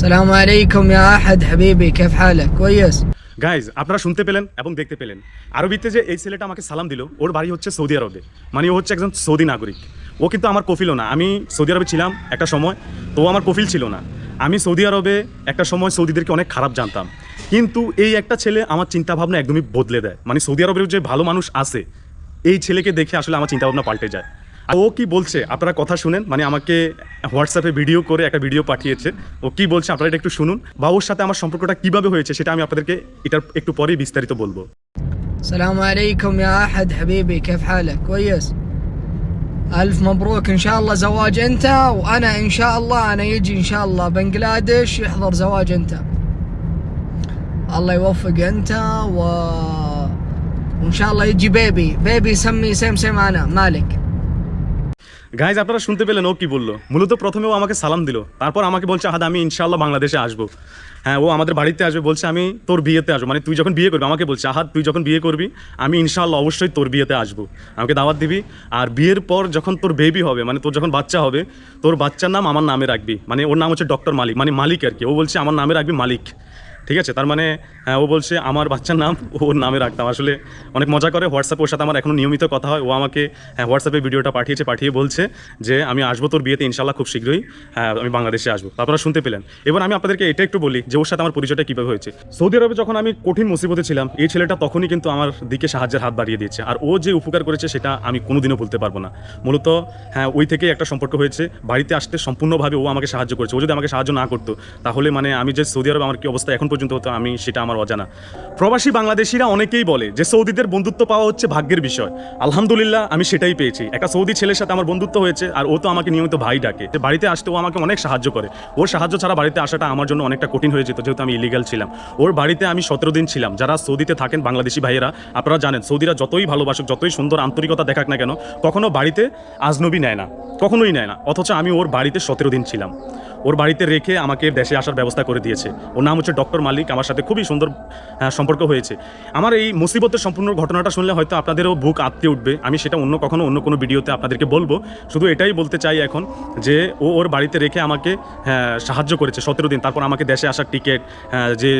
সালাম আলাইকুম ইয়া আহাদ হাবিবি, কেফ হালাক? কইস গাইজ আপনারা শুনতে পেলেন এবং দেখতে পেলেন। আরবিতে যে এই ছেলেটা আমাকে সালাম দিল, ওর বাড়ি হচ্ছে সৌদি আরবে। মানে ও হচ্ছে একজন সৌদি নাগরিক। ও কিন্তু আমার কফিলও না। আমি সৌদি আরবে ছিলাম একটা সময়, তো আমার কফিল ছিল না। আমি সৌদি আরবে একটা সময় সৌদিদেরকে অনেক খারাপ জানতাম। কিন্তু এই একটা ছেলে আমার চিন্তাভাবনা একদমই বদলে দেয়। মানে সৌদি আরবের যে ভালো মানুষ আছে, এই ছেলেকে দেখে আসলে আমার চিন্তাভাবনা পাল্টে যায়। ও কি বলছে আপনারা কথা শুনেন মানে আমাকে হোয়াটসঅ্যাপে ভিডিও করে একটা ভিডিও পাঠিয়েছে ও কি বলছে আপনারা এটা একটু শুনুন বা ওর সাথে আমার সম্পর্কটা কিভাবে হয়েছে সেটা আমি আপনাদেরকে এটার একটু পরেই বিস্তারিত বলবো السلام عليكم يا أحد حبيبي كيف حالك كويس ألف مبروك إن شاء الله زواج أنت وأنا إن شاء الله أنا يجي إن شاء الله بنجلاديش يحضر زواج أنت الله يوفق أنت و... وإن شاء الله يجي بيبي بيبي يسمي سيم سيم أنا مالك গাইজ আপনারা শুনতে পেলেন, ও কি বলল? মূলত প্রথমে ও আমাকে সালাম দিল। তারপর আমাকে বলছে, আহাদ, আমি ইনশাল্লাহ বাংলাদেশে আসব। হ্যাঁ ও আমাদের বাড়িতে আসবে, বলছে, আমি তোর বিয়েতে আসব। মানে তুই যখন বিয়ে করবি, আমাকে বলছে, আহাদ, তুই যখন বিয়ে করবি, আমি ইনশাল্লাহ অবশ্যই তোর বিয়েতে আসব। আমাকে দাওয়াত দিবি, আর বিয়ের পর যখন তোর বেবি হবে মানে তোর যখন বাচ্চা হবে, তোর বাচ্চার নাম আমার নামে রাখবি। মানে ওর নাম হচ্ছে ডক্টর মালিক মানে মালিক আর কি। ও বলছে, আমার নামে রাখবি মালিক। ঠিক আছে? তার মানে হ্যাঁ, ও বলছে আমার বাচ্চার নাম ওর নামে রাখতাম। আসলে অনেক মজা করে হোয়াটসঅ্যাপে ওর সাথে আমার এখনও নিয়মিত কথা হয়। ও আমাকে হ্যাঁ হোয়াটসঅ্যাপে ভিডিওটা পাঠিয়েছে পাঠিয়ে বলছে যে আমি আসব তোর বিয়েতে ইনশাল্লাহ খুব শীঘ্রই। হ্যাঁ আমি বাংলাদেশে আসব। আপনারা শুনতে পেলেন। এবার আমি আপনাদেরকে এটা একটু বলি যে ওর সাথে আমার পরিচয়টা কীভাবে হয়েছে। সৌদি আরবে যখন আমি কঠিন মুসিবতে ছিলাম এই ছেলেটা তখনই কিন্তু আমার দিকে সাহায্যের হাত বাড়িয়ে দিয়েছে। আর ও যে উপকার করেছে সেটা আমি কোনোদিনও বলতে পারব না। মূলত হ্যাঁ ওই থেকেই একটা সম্পর্ক হয়েছে। বাড়িতে আসতে সম্পূর্ণভাবে ও আমাকে সাহায্য করেছে। ও যদি আমাকে সাহায্য না করতো তাহলে মানে আমি যে সৌদি আরবে আমার কি অবস্থা এখন পর্যন্ত হতো আমি সেটা আমার অজানা। প্রবাসী বাংলাদেশিরা অনেকেই বলে যে সৌদিদের বন্ধুত্ব পাওয়া হচ্ছে ভাগ্যের বিষয়। আলহামদুলিল্লাহ, আমি সেটাই পেয়েছি। একটা সৌদি ছেলের সাথে আমার বন্ধুত্ব হয়েছে আর ও তো আমাকে নিয়মিত ভাই ডাকে। বাড়িতে আসতে ও আমাকে অনেক সাহায্য করে। ওর সাহায্য ছাড়া বাড়িতে আসাটা আমার জন্য অনেকটা কঠিন হয়ে যেত যেহেতু আমি ইলিগাল ছিলাম। ওর বাড়িতে আমি সতেরো দিন ছিলাম। যারা সৌদিতে থাকেন বাংলাদেশি ভাইয়েরা, আপনারা জানেন সৌদিরা যতই ভালোবাসুক, যতই সুন্দর আন্তরিকতা দেখাক না কেন, কখনো বাড়িতে আজনবী নেয় না। কখনোই নেয় না। অথচ আমি ওর বাড়িতে সতেরো দিন ছিলাম। ওর বাড়িতে রেখে আমাকে দেশে আসার ব্যবস্থা করে দিয়েছে। ওর নাম হচ্ছে ডক্টর মালিক আমার সাথে খুবই সুন্দর সম্পর্ক হয়েছে। আমার এই মুসিবতের সম্পূর্ণ ঘটনাটা শুনলে হয়তো আপনাদেরও বুক আটকে উঠবে। আমি সেটা অন্য কখনো অন্য কোনো ভিডিওতে আপনাদেরকে বলব। শুধু এটাই বলতে চাই এখন যে ও ওর বাড়িতে রেখে আমাকে হ্যাঁ, সাহায্য করেছে সতেরো দিন। তারপর আমাকে দেশে আসার টিকিট যে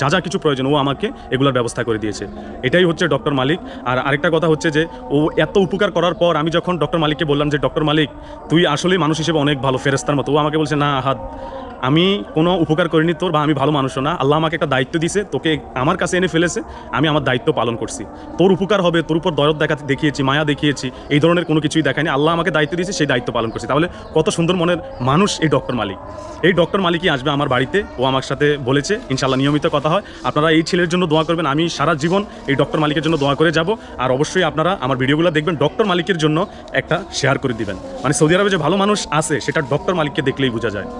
যা যা কিছু প্রয়োজন ও আমাকে এগুলোর ব্যবস্থা করে দিয়েছে। এটাই হচ্ছে ডক্টর মালিক। আর আরেকটা কথা হচ্ছে যে ও এত উপকার করার পর আমি যখন ডক্টর মালিককে বললাম যে ডক্টর মালিক তুই আসলেই মানুষ হিসেবে অনেক ভালো ফেরেস্তার মতো। ও আমাকে বলছে না হাত আমি কোনো উপকার করিনি তোর বা আমি ভালো মানুষও না। আল্লাহ আমাকে একটা দায়িত্ব দিয়েছে তোকে আমার কাছে এনে ফেলেছে, আমি আমার দায়িত্ব পালন করছি। তোর উপকার হবে, তোর উপর দরদ দেখাতে দেখিয়েছি, মায়া দেখিয়েছি, এই ধরনের কোনো কিছুই দেখায়নি। আল্লাহ আমাকে দায়িত্ব দিয়েছে, সেই দায়িত্ব পালন করছি। তাহলে কত সুন্দর মনের মানুষ এই ডক্টর মালিক। এই ডক্টর মালিকই আসবে আমার বাড়িতে, ও আমার সাথে বলেছে ইনশাল্লাহ নিয়মিত কথা হয়। আপনারা এই ছেলের জন্য দোয়া করবেন, আমি সারা জীবন এই ডক্টর মালিকের জন্য দোয়া করে যাব। আর অবশ্যই আপনারা আমার ভিডিওগুলো দেখবেন, ডক্টর মালিকের জন্য একটা শেয়ার করে দিবেন। মানে সৌদি আরবে যে ভালো মানুষ আছে, সেটা ডক্টর মালিককে দেখলেই বোঝা যায়।